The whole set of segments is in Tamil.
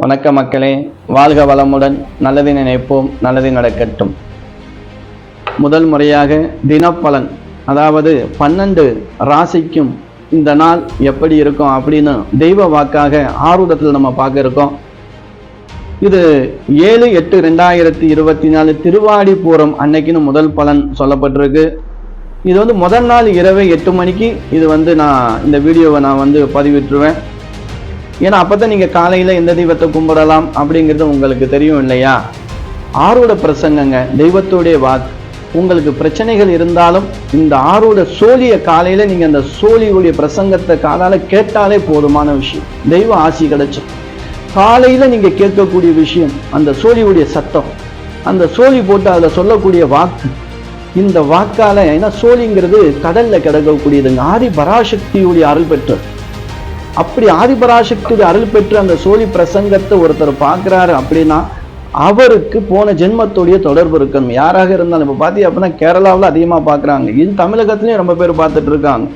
வணக்க மக்களே வாழ்க வளமுடன் நல்லதை நினைப்போம் நல்லது நடக்கட்டும். முதல் முறையாக தினப்பலன் அதாவது பன்னெண்டு ராசிக்கும் இந்த நாள் எப்படி இருக்கும் அப்படின்னு தெய்வ வாக்காக ஆர்வத்தில் நம்ம பார்க்க இருக்கோம். இது ஏழு எட்டு ரெண்டாயிரத்தி இருபத்தி நாலு திருவாடி பூரம் அன்னைக்குன்னு முதல் பலன் சொல்லப்பட்டிருக்கு. இது வந்து முதல் நாள் இரவு எட்டு மணிக்கு இது வந்து நான் இந்த வீடியோவை நான் வந்து பதிவிட்டுருவேன். ஏன்னா அப்போ தான் நீங்கள் காலையில் எந்த தெய்வத்தை கும்பிடலாம் அப்படிங்கிறது உங்களுக்கு தெரியும் இல்லையா? ஆரோட பிரசங்கங்க தெய்வத்தோடைய வாக்கு உங்களுக்கு பிரச்சனைகள் இருந்தாலும் இந்த ஆரோட சோழியை காலையில் நீங்கள் அந்த சோழியுடைய பிரசங்கத்தை காதால் கேட்டாலே போதுமான விஷயம். தெய்வ ஆசி கிடச்சி. காலையில் நீங்கள் கேட்கக்கூடிய விஷயம் அந்த சோழியுடைய சத்தம். அந்த சோழி போட்டு அதில் சொல்லக்கூடிய வாக்கு. இந்த வாக்கால் ஏன்னா சோழிங்கிறது கடலில் கிடக்கக்கூடியதுங்க. ஆதி பராசக்தியுடைய அருள் பெற்றது. அப்படி ஆதிபராசக்தி அருள் பெற்று அந்த சோழி பிரசங்கத்தை ஒருத்தர் பார்க்குறாரு அப்படின்னா அவருக்கு போன ஜென்மத்துடைய தொடர்பு இருக்கணும். யாராக இருந்தாலும் இப்போ பார்த்தீங்க அப்படின்னா கேரளாவில் அதிகமாக பார்க்குறாங்க. இது தமிழகத்துலேயும் ரொம்ப பேர் பார்த்துட்டு இருக்காங்க.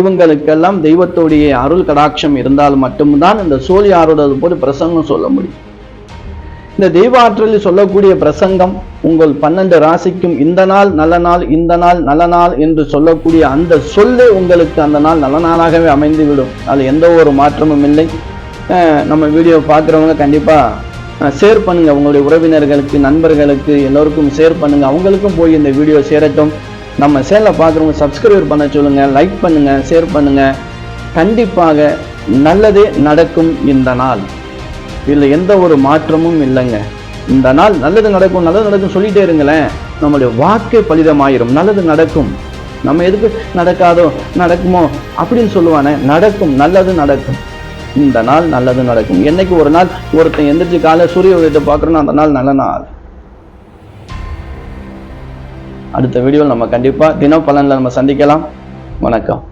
இவங்களுக்கெல்லாம் தெய்வத்துடைய அருள் கடாட்சம் இருந்தால் மட்டும்தான் இந்த சோழி ஆரோட போது பிரசங்கம் சொல்ல முடியும். இந்த தெய்வ ஆற்றலில் சொல்லக்கூடிய பிரசங்கம் உங்கள் பன்னெண்டு ராசிக்கும் இந்த நாள் நல்ல நாள் இந்த நாள் நல்ல நாள் என்று சொல்லக்கூடிய அந்த சொல்லே உங்களுக்கு அந்த நாள் நல்ல நாளாகவே அமைந்துவிடும். அது எந்த ஒரு மாற்றமும் இல்லை. நம்ம வீடியோ பார்க்குறவங்க கண்டிப்பாக ஷேர் பண்ணுங்கள் உங்களுடைய உறவினர்களுக்கு நண்பர்களுக்கு எல்லோருக்கும் ஷேர் பண்ணுங்கள் அவங்களுக்கும் போய் இந்த வீடியோ சேரட்டும். நம்ம சேனலை பார்க்குறவங்க சப்ஸ்கிரைப் பண்ண சொல்லுங்கள் லைக் பண்ணுங்கள் ஷேர் பண்ணுங்கள் கண்டிப்பாக நல்லதே நடக்கும் இந்த நாள். இதில் எந்த ஒரு மாற்றமும் இல்லைங்க. இந்த நாள் நல்லது நடக்கும் நல்லது நடக்கும் சொல்லிட்டே இருங்களேன். நம்மளுடைய வாக்கை பலிதமாயிரும். நல்லது நடக்கும். நம்ம எதுக்கு நடக்காதோ நடக்குமோ அப்படின்னு சொல்லுவானே நடக்கும் நல்லது நடக்கும். இந்த நாள் நல்லது நடக்கும். என்னைக்கு ஒரு நாள் ஒருத்தன் எந்திரிச்சு காலை சூரிய உதயத்தை பார்க்குறோன்னா அந்த நாள் நல்ல நாள். அடுத்த வீடியோவில் நம்ம கண்டிப்பாக தினப்பலனில் நம்ம சந்திக்கலாம். வணக்கம்.